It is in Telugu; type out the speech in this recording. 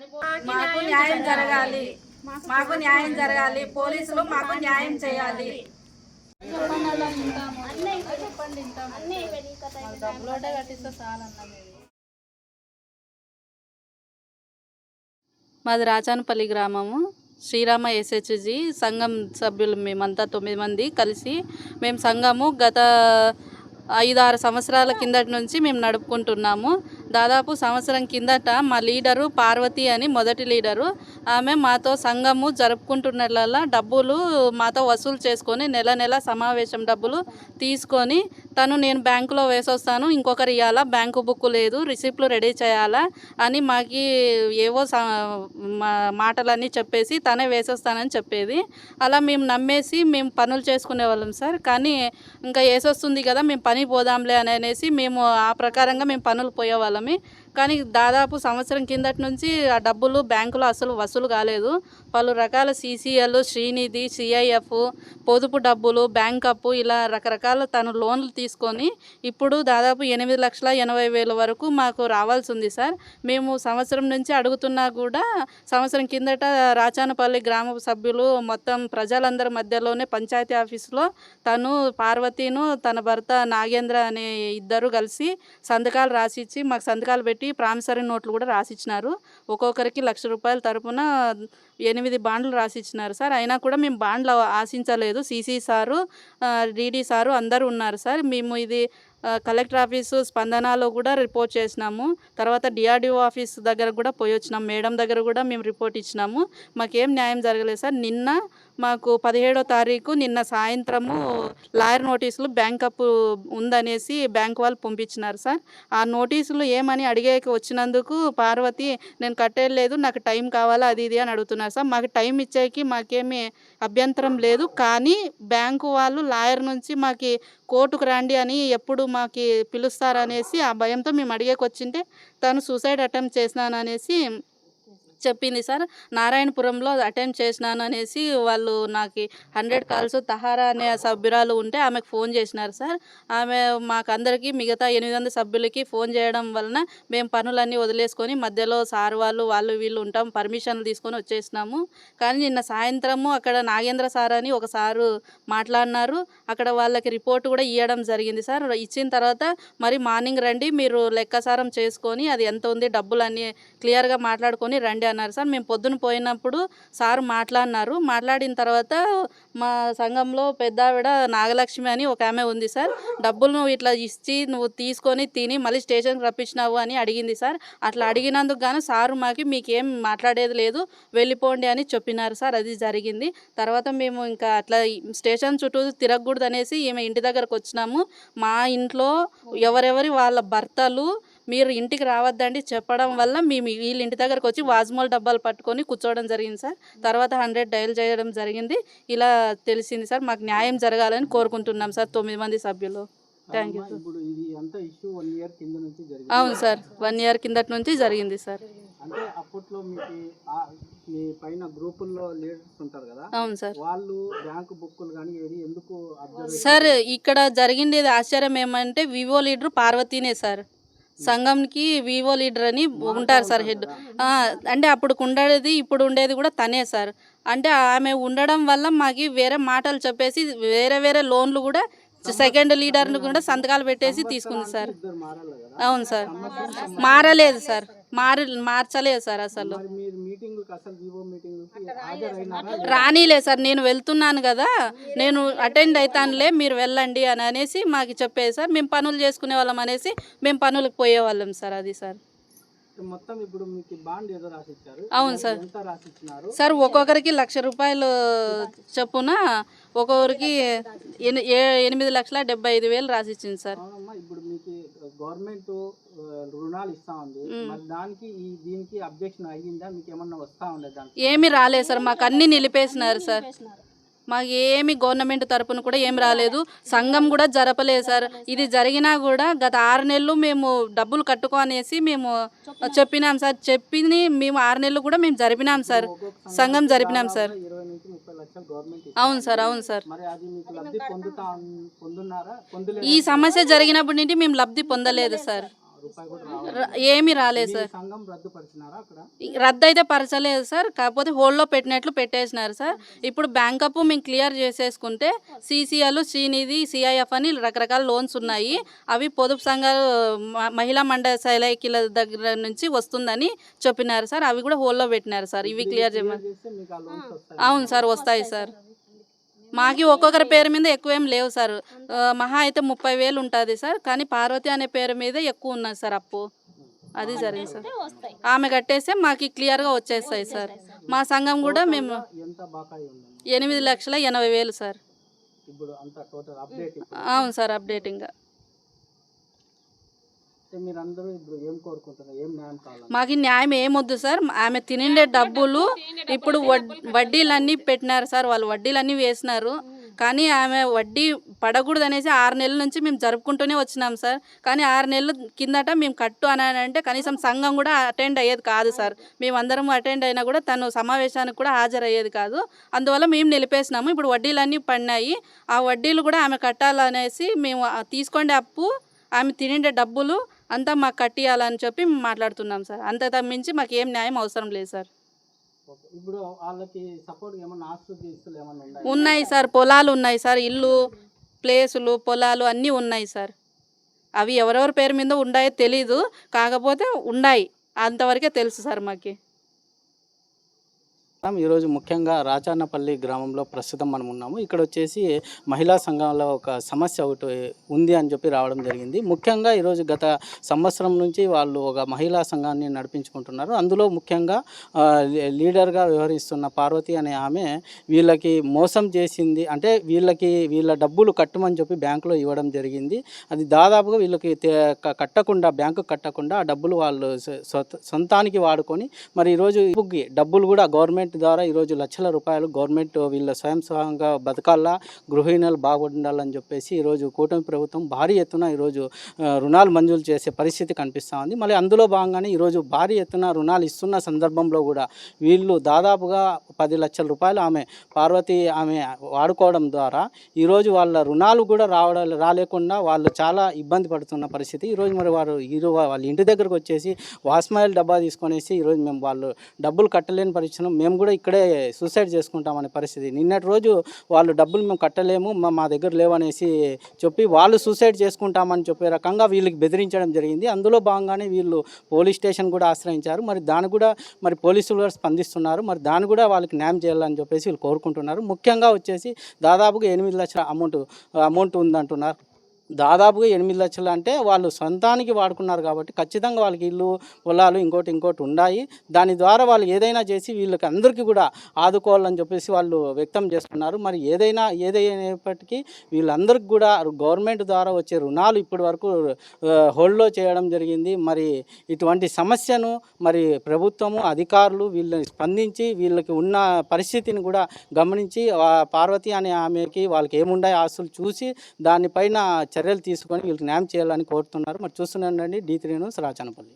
మాకు న్యాయం జరగాలి. మాకు న్యాయం జరగాలి. పోలీసులు మాకు న్యాయం చేయాలి. మాది రాజానపల్లి గ్రామము. శ్రీరామ ఎస్హెచ్జి సంఘం సభ్యులు మేమంతా తొమ్మిది మంది కలిసి మేము సంఘము గత ఐదు ఆరు సంవత్సరాల కిందటి నుంచి మేము నడుపుకుంటున్నాము. దాదాపు సంవత్సరం కిందట మా లీడరు పార్వతి అని మొదటి లీడరు. ఆమె మాతో సంఘము జరుపుకుంటున్నట్లల్లా డబ్బులు మాతో వసూలు చేసుకొని నెల నెల సమావేశం డబ్బులు తీసుకొని తను నేను బ్యాంకులో వేసొస్తాను ఇంకొకరు ఇవ్వాలా బ్యాంకు బుక్ లేదు రిసిప్ట్లు రెడీ చేయాలా అని మాకి ఏవో మా మాటలన్నీ చెప్పేసి తనే వేసొస్తానని చెప్పేది. అలా మేము నమ్మేసి మేము పనులు చేసుకునే వాళ్ళం సార్. కానీ ఇంకా వేసొస్తుంది కదా మేము పని పోదాంలే అని అనేసి మేము ఆ ప్రకారంగా మేము పనులు పోయేవాళ్ళమి కానీ దాదాపు సంవత్సరం కిందటి నుంచి ఆ డబ్బులు బ్యాంకులో అసలు వసూలు కాలేదు. పలు రకాల సీసీఎల్ శ్రీనిధి సిఐఎఫ్ పొదుపు డబ్బులు బ్యాంక్ అప్పు ఇలా రకరకాల తను లోన్లు తీసుకొని ఇప్పుడు దాదాపు ఎనిమిది లక్షల ఎనభై వేల వరకు మాకు రావాల్సి ఉంది సార్. మేము సంవత్సరం నుంచి అడుగుతున్నా కూడా సంవత్సరం కిందట రాచానపల్లి గ్రామ సభ్యులు మొత్తం ప్రజలందరి మధ్యలోనే పంచాయతీ ఆఫీసులో తను పార్వతీను తన భర్త నాగేంద్ర అనే ఇద్దరు కలిసి సంతకాలు రాసిచ్చి మాకు సంతకాలు పెట్టి ప్రామిసరీ నోట్లు కూడా రాసిచ్చినారు. ఒక్కొక్కరికి లక్ష రూపాయల తరపున ఎనిమిది బాండ్లు రాసిచ్చినారు సార్. అయినా కూడా మేము బాండ్లు ఆశించలేదు. సీసీ సారు డీడీ సారు అందరూ ఉన్నారు సార్. మేము ఇది కలెక్టర్ ఆఫీసు స్పందనలో కూడా రిపోర్ట్ చేసినాము. తర్వాత డిఆర్డిఓ ఆఫీస్ దగ్గర కూడా పోయి వచ్చినాం మేడం దగ్గర కూడా మేము రిపోర్ట్ ఇచ్చినాము. మాకేం న్యాయం జరగలేదు సార్. నిన్న మాకు పదిహేడో తారీఖు నిన్న సాయంత్రము లాయర్ నోటీసులు బ్యాంక్ అప్ ఉందనేసి బ్యాంక్ వాళ్ళు పంపించినారు సార్. ఆ నోటీసులు ఏమని అడిగేకి వచ్చినందుకు పార్వతి నేను కట్టేయలేదు నాకు టైం కావాలా అది ఇది అని అడుగుతున్నారు సార్. మాకు టైం ఇచ్చేకి మాకేమీ అభ్యంతరం లేదు. కానీ బ్యాంకు వాళ్ళు లాయర్ నుంచి మాకు కోర్టుకు రండి అని ఎప్పుడు మాకు పిలుస్తారనేసి ఆ భయంతో మేము అడిగేకి వచ్చింటే తను సూసైడ్ అటెంప్ట్ చేసినాననేసి చెప్పింది సార్ నారాయణపురంలో అటెంప్ట్ చేసినాను అనేసి వాళ్ళు నాకు హండ్రెడ్ కాల్స్ తహారా అనే సభ్యురాలు ఉంటే ఆమెకు ఫోన్ చేసినారు సార్ ఆమె మాకందరికీ మిగతా ఎనిమిది వందల సభ్యులకి ఫోన్ చేయడం వలన మేము పనులన్నీ వదిలేసుకొని మధ్యలో సార్ వాళ్ళు వాళ్ళు వీళ్ళు ఉంటాం పర్మిషన్లు తీసుకొని వచ్చేసినాము. కానీ నిన్న సాయంత్రము అక్కడ నాగేంద్ర సార్ అని ఒక సారు మాట్లాడినారు. అక్కడ వాళ్ళకి రిపోర్ట్ కూడా ఇవ్వడం జరిగింది సార్. ఇచ్చిన తర్వాత మరి మార్నింగ్ రండి మీరు లెక్కసారం చేసుకొని అది ఎంత ఉంది డబ్బులు అన్నీ క్లియర్గా మాట్లాడుకొని రండి అన్నారు సార్. మేము పొద్దున పోయినప్పుడు సార్ మాట్లాడినారు. మాట్లాడిన తర్వాత మా సంఘంలో పెద్ద ఆవిడ నాగలక్ష్మి అని ఒక ఆమె ఉంది సార్. డబ్బులు నువ్వు ఇట్లా ఇచ్చి నువ్వు తీసుకొని తిని మళ్ళీ స్టేషన్కి రప్పించినావు అని అడిగింది సార్. అట్లా అడిగినందుకు గాను సారు మాకి మీకేం మాట్లాడేది లేదు. వెళ్ళిపోండి అని చెప్పినారు సార్. అది జరిగింది. తర్వాత మేము ఇంకా అట్లా స్టేషన్ చుట్టూ తిరగకూడదు అనేసి ఈమె ఇంటి దగ్గరకు వచ్చినాము. మా ఇంట్లో ఎవరెవరి వాళ్ళ భర్తలు మీరు ఇంటికి రావద్దండి. చెప్పడం వల్ల మేము వీళ్ళ ఇంటి దగ్గరకు వచ్చి వాజ్మోల్ డబ్బాలు పట్టుకొని కూర్చోవడం జరిగింది సార్. తర్వాత హండ్రెడ్ డయల్ చేయడం జరిగింది. ఇలా తెలిసింది సార్. మాకు న్యాయం జరగాలని కోరుకుంటున్నాం సార్ తొమ్మిది మంది సభ్యులు. థ్యాంక్ యూ జరిగింది. అవును సార్. వన్ ఇయర్ కిందటి నుంచి జరిగింది సార్. అంటే అప్పట్లో మీకు ఆ- మీ పైన గ్రూపుల్లో లీడర్స్ ఉంటారు కదా? అవును సార్. వాళ్ళు బ్యాంకు బుక్కులు కానీ ఏది ఎందుకు అబ్జర్వ్ సార్ ఇక్కడ జరిగిండేది ఆశ్చర్యం ఏమంటే వివో లీడర్ పార్వతీనే సార్. సంఘంకి వివో లీడర్ అని ఉంటారు సార్ హెడ్. అంటే అప్పుడు ఉండేది ఇప్పుడు ఉండేది కూడా తనే సార్. అంటే ఆమె ఉండడం వల్ల మాకు వేరే మాటలు చెప్పేసి వేరే వేరే లోన్లు కూడా సెకండ్ లీడర్ను కూడా సంతకాలు పెట్టేసి తీసుకుంది సార్. అవును సార్. మారలేదు సార్. మారి మార్చలేదు సార్ అసలు. రానీలే సార్. నేను వెళ్తున్నాను కదా. నేను అటెండ్ అవుతానులే మీరు వెళ్ళండి అని అనేసి మాకు చెప్పేది సార్. మేము పనులు చేసుకునే వాళ్ళం అనేసి మేము పనులకు పోయేవాళ్ళం సార్ అది సార్. మొత్తం ఇప్పుడు మీకు బాండ్ ఏదో రాసిచ్చారు. అవును సార్. ఎంత రాసిచ్చినారు? సార్ ఒక్కొక్కరికి లక్ష రూపాయలు చొప్పున ఒక్కొక్కరికి ఎని- ఏ- ఎనిమిది లక్షల డెబ్బై ఐదు వేలు రాసిచ్చింది సార్. అవునమ్మా ఇప్పుడు మీకు గవర్నమెంట్ రుణాలు ఇస్తా ఉంది. మరి దానికి ఈ దీనికి అబ్జెక్షన్ అయ్యిందా? మీకు ఏమన్నా వస్తా ఉండే దానికి? ఏమీ రాలేదు సార్ మాకు అన్నీ నిలిపేసినారు సార్. మాకు ఏమి గవర్నమెంట్ తరపున కూడా ఏం రాలేదు. సంఘం కూడా జరపలేదు సార్. ఇది జరిగినా కూడా గత ఆరు నెలలు మేము డబ్బులు కట్టుకో అనేసి మేము చెప్పినాం సార్. చెప్పింది మేము ఆరు నెలలు కూడా మేము జరిపినాం సార్. సంఘం జరిపినాం సార్. అవును సార్ అవును సార్. ఈ సమస్య జరిగినప్పటి నుండి మేము లబ్ధి పొందలేదు సార్. ఏమీ రాలేదు సార్. రద్దు అయితే పరచలేదు సార్. కాకపోతే హోల్డ్లో పెట్టినట్లు పెట్టేసినారు సార్. ఇప్పుడు బ్యాంకప్ మేము క్లియర్ చేసేసుకుంటే సీసీఎల్ శ్రీనిధి సిఐఎఫ్ అని రకరకాల లోన్స్ ఉన్నాయి. అవి పొదుపు సంఘాలు మహిళా మండల సైలైకిల దగ్గర నుంచి వస్తుందని చెప్పినారు సార్. అవి కూడా హోల్డ్లో పెట్టినారు సార్. ఇవి క్లియర్ చేయమని అవును సార్ వస్తాయి సార్. మాకి ఒక్కొక్కరి పేరు మీద ఎక్కువ ఏం లేవు సార్. మహా అయితే ముప్పై వేలు ఉంటుంది సార్. కానీ పార్వతి అనే పేరు మీద ఎక్కువ ఉన్నది సార్ అప్పు. అది జరిగింది సార్. ఆమె కట్టేస్తే మాకు క్లియర్గా వచ్చేస్తాయి సార్. మా సంఘం కూడా మేము ఎనిమిది లక్షల ఎనభై వేలు సార్. అవును సార్ అప్డేటింగ్ మాకు న్యాయం ఏమొద్దు సార్. ఆమె తినిండే డబ్బులు ఇప్పుడు వడ్- వడ్డీలన్నీ పెట్టినారు సార్. వాళ్ళు వడ్డీలన్నీ వేసినారు. కానీ ఆమె వడ్డీ పడకూడదు అనేసి ఆరు నెలల నుంచి మేము జరుపుకుంటూనే వచ్చినాం సార్. కానీ ఆరు నెలల కిందట మేము కట్టు అని అంటే కనీసం సంఘం కూడా అటెండ్ అయ్యేది కాదు సార్. మేమందరం అటెండ్ అయినా కూడా తను సమావేశానికి కూడా హాజరయ్యేది కాదు. అందువల్ల మేము నిలిపేసినాము. ఇప్పుడు వడ్డీలన్నీ పడినాయి. ఆ వడ్డీలు కూడా ఆమె కట్టాలనేసి మేము తీసుకోండి అప్పు ఆమె తినిండే డబ్బులు అంతా మాకు కట్టియాలని చెప్పి మాట్లాడుతున్నాం సార్. అంత తప్పించి మాకు ఏం న్యాయం అవసరం లేదు సార్. ఇప్పుడు వాళ్ళకి సపోర్ట్ ఏమన్నా ఆస్తులు తీసుకులు ఏమన్నా ఉన్నాయి ఉన్నాయి సార్ పొలాలు ఉన్నాయి సార్ ఇల్లు ప్లేసులు పొలాలు అన్నీ ఉన్నాయి సార్. అవి ఎవరెవరి పేరు మీద ఉన్నాయో తెలీదు కాకపోతే ఉన్నాయి. అంతవరకే తెలుసు సార్ మాకు. మనం ఈరోజు ముఖ్యంగా రాచానపల్లి గ్రామంలో ప్రస్తుతం మనం ఉన్నాము. ఇక్కడ వచ్చేసి మహిళా సంఘంలో ఒక సమస్య ఒకటి ఉంది అని చెప్పి రావడం జరిగింది. ముఖ్యంగా ఈరోజు గత సంవత్సరం నుంచి వాళ్ళు ఒక మహిళా సంఘాన్ని నడిపించుకుంటున్నారు. అందులో ముఖ్యంగా లీడర్గా వ్యవహరిస్తున్న పార్వతి అనే ఆమె వీళ్ళకి మోసం చేసింది. అంటే వీళ్ళకి వీళ్ళ డబ్బులు కట్టమని చెప్పి బ్యాంకులో ఇవ్వడం జరిగింది. అది దాదాపుగా వీళ్ళకి కట్టకుండా బ్యాంకు కట్టకుండా ఆ డబ్బులు వాళ్ళు సొంతానికి వాడుకొని మరి ఈరోజు డబ్బులు కూడా గవర్నమెంట్ ద్వారా ఈరోజు లక్షల రూపాయలు గవర్నమెంట్ వీళ్ళ స్వయం సహాయంగా బతకాలా గృహిణులు బాగుండాలని చెప్పేసి ఈరోజు కూటమి ప్రభుత్వం భారీ ఎత్తున ఈరోజు రుణాలు మంజూరు చేసే పరిస్థితి కనిపిస్తూ ఉంది. మళ్ళీ అందులో భాగంగానే ఈరోజు భారీ ఎత్తున రుణాలు ఇస్తున్న సందర్భంలో కూడా వీళ్ళు దాదాపుగా పది లక్షల రూపాయలు ఆమె పార్వతి ఆమె వాడుకోవడం ద్వారా ఈరోజు వాళ్ళ రుణాలు కూడా రావడం రాలేకుండా వాళ్ళు చాలా ఇబ్బంది పడుతున్న పరిస్థితి. ఈరోజు మరి వారు ఈరోజు వాళ్ళ ఇంటి దగ్గరకు వచ్చేసి వాస్మాయిల్ డబ్బా తీసుకొనేసి ఈరోజు మేము వాళ్ళు డబ్బులు కట్టలేని పరిస్థితి మేము కూడా ఇక్కడే సూసైడ్ చేసుకుంటామనే పరిస్థితి. నిన్నటి రోజు వాళ్ళు డబ్బులు మేము కట్టలేము మా- మా దగ్గర లేవనేసి చెప్పి వాళ్ళు సూసైడ్ చేసుకుంటామని చెప్పే రకంగా వీళ్ళకి బెదిరించడం జరిగింది. అందులో భాగంగానే వీళ్ళు పోలీస్ స్టేషన్ కూడా ఆశ్రయించారు. మరి దాని కూడా మరి పోలీసులు కూడా స్పందిస్తున్నారు. మరి దాన్ని కూడా వాళ్ళకి న్యాయం చేయాలని చెప్పేసి వీళ్ళు కోరుకుంటున్నారు. ముఖ్యంగా వచ్చేసి దాదాపుగా ఎనిమిది లక్షల అమౌంట్ అమౌంట్ ఉందంటున్నారు. దాదాపుగా ఎనిమిది లక్షలు అంటే వాళ్ళు సొంతానికి వాడుకున్నారు కాబట్టి ఖచ్చితంగా వాళ్ళకి ఇల్లు పొలాలు ఇంకోటి ఇంకోటి ఉన్నాయి దాని ద్వారా వాళ్ళు ఏదైనా చేసి వీళ్ళకి అందరికీ కూడా ఆదుకోవాలని చెప్పేసి వాళ్ళు వ్యక్తం చేస్తున్నారు. మరి ఏదైనా ఏదైనప్పటికీ వీళ్ళందరికీ కూడా గవర్నమెంట్ ద్వారా వచ్చే రుణాలు ఇప్పటి వరకు హోల్డ్లో చేయడం జరిగింది. మరి ఇటువంటి సమస్యను మరి ప్రభుత్వము అధికారులు వీళ్ళని స్పందించి వీళ్ళకి ఉన్న పరిస్థితిని కూడా గమనించి పార్వతి అనే ఆమెకి వాళ్ళకి ఏముండాయి ఆస్తులు చూసి దానిపైన చర్యలు తీసుకొని వీళ్ళకి న్యాయం చేయాలని కోరుతున్నారు. మరి చూస్తున్నానండి డి త్రీ న్యూస్ రాచనపల్లి.